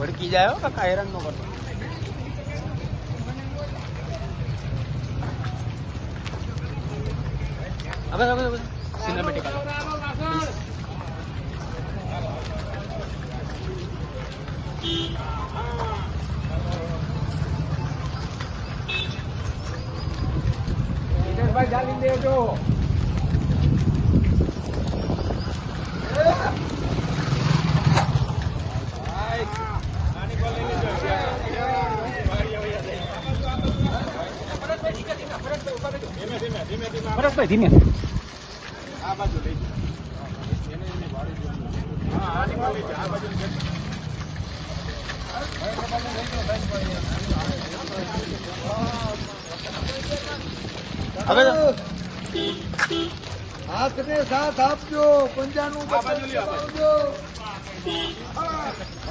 ભડકી જાય હો કાકા હેરાન ન કરતો હવે હવે હવે સિનેમેટિક ભાઈ ચાલી દેજો પરેશભાઈ ધીમે. આ બાજુ લઈ હવે હાથને સાથ આપજો પંજાનું